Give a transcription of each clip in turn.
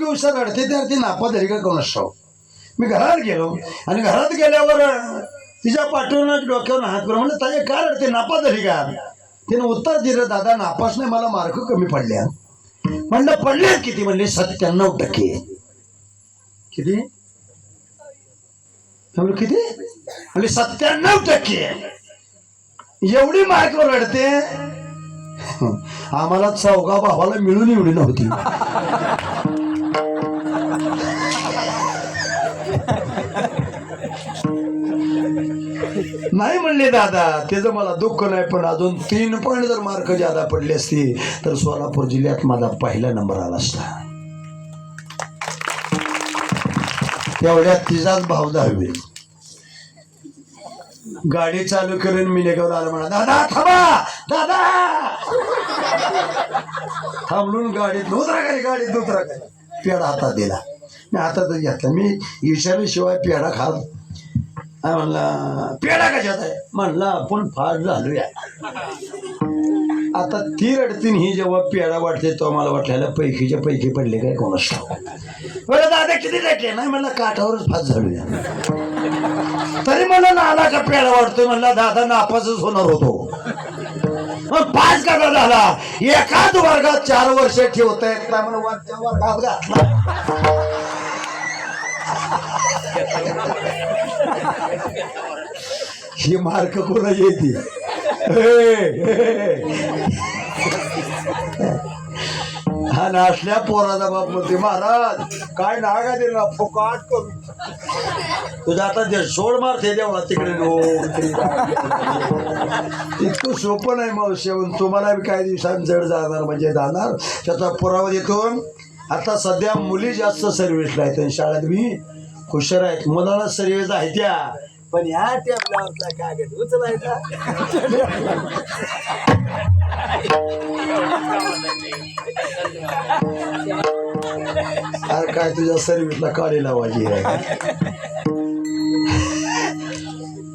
मुलगी हुशार रडते ते ती नापात का कोण ठाऊक? मी घरात गेलो आणि घरात गेल्यावर तिच्या पाठवून डोक्यावर हात करून म्हणलं ताजे काय रडते नापास का? तिने उत्तर दिलं दादा नापास नाही मला मार्क कमी पडल्या म्हणलं पडले किती? म्हणले सत्त्याण्णव टक्के. किती? म्हणलं किती? म्हणजे सत्त्याण्णव टक्के. एवढी मार्कवर रडते आम्हाला चौगा भावाला मिळून एवढी नव्हती. नाही म्हणले दादा त्याचं मला दुःख नाही पण अजून तीन पॉईंट जर मार्क ज्यादा पडले असते तर सोलापूर जिल्ह्यात माझा पहिला नंबर आला असता. तेवढ्यात तिचाच भाव दहावी गाडी चालू करून मी निघावर आलो म्हणा दादा थांबा! दादा! थांबलून गाडीत दुसरा काही गाडीत दुसरा काही पेढा हातात दिला. मी हातातच घेतला. मी इशाऱ्याशिवाय पेढा खात म्हणला पेढा कशात आहे? म्हणला आपण फार झालो या आता ती रडतीन ही जेव्हा पेढा वाटते तो मला वाटलेला पैकीच्या पैकी पडले काय कोणाच बरं दादा किती टक्के नाही म्हणलं काठावरच फास झालो या तरी मला नाला का पेढा वाटतोय म्हणला दादा नापासच होणार होतो. मग पाच कसा झाला? एकाच वर्गात चार वर्ष ठेवता येत नाही. म्हणून वरच्या वर्गात घातला. ही मार्क कोणा येते. हा नाचल्या पोराचा बाप म्हणते महाराज काय नागा दिला फुकाट करू तुझा आता जे सोड मारते देवळा तिकडे. हो, नो इतकं सोपं नाही मावशी पण तुम्हाला बी काही दिवसांनी जड जाणार म्हणजे जाणार. त्याचा पुरावा देतो. आता सध्या मुली जास्त सर्व्हिसला आहेत शाळेत मी हुशार आहेत. मुलाला सर्व्हिस आहे त्या पण ह्या टेबलावरचा कागद उचलायचा? अरे काय तुझ्या सर्विसला काढी लावायची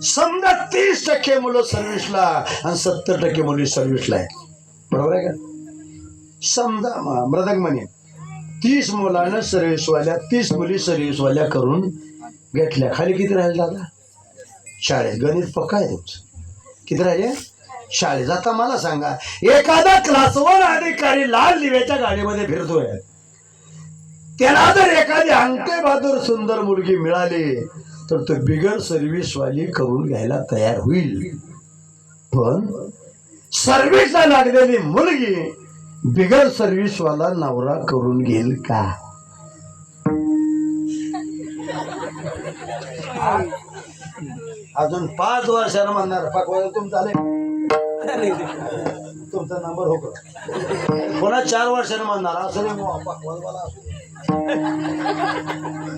समजा तीस टक्के मुलं सर्व्हिसला आणि सत्तर टक्के मुली सर्व्हिसला आहेत. बरोबर आहे का? समजा मृदक मृदंग म्हणे तीस मुलानं सर्व्हिसवाल्या तीस मुली सर्व्हिसवाल्या करून घेतल्या. खाली किती राहिले दादा? शाळेत. गणित पक्का आहे तुमचं. किती राहिले? शाळेत. आता मला सांगा एखादा क्लासवर अधिकारी लाल दिव्याच्या गाडीमध्ये फिरतोय. त्याला जर एखादी अंगठे बहादूर सुंदर मुलगी मिळाली तर तो बिगर सर्व्हिसवाली करून घ्यायला तयार होईल. पण सर्व्हिसला लागलेली मुलगी बिगर सर्व्हिसवाला नवरा करून घेईल का? अजून पाच वर्षानं म्हणणार पाकवायला तुमचा आले तुमचा नंबर हो पुन्हा चार वर्षाने म्हणणार असं नाही असू दे.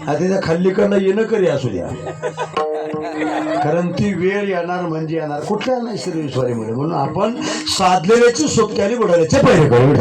आता त्या खल्लीकडनं येणं करी असू द्या. कारण ती वेळ येणार म्हणजे येणार. कुठल्या नाही श्रीश्वरी म्हणून. आपण साधलेल्याची सोबत्याने बुडाल्याचे पहिले करू.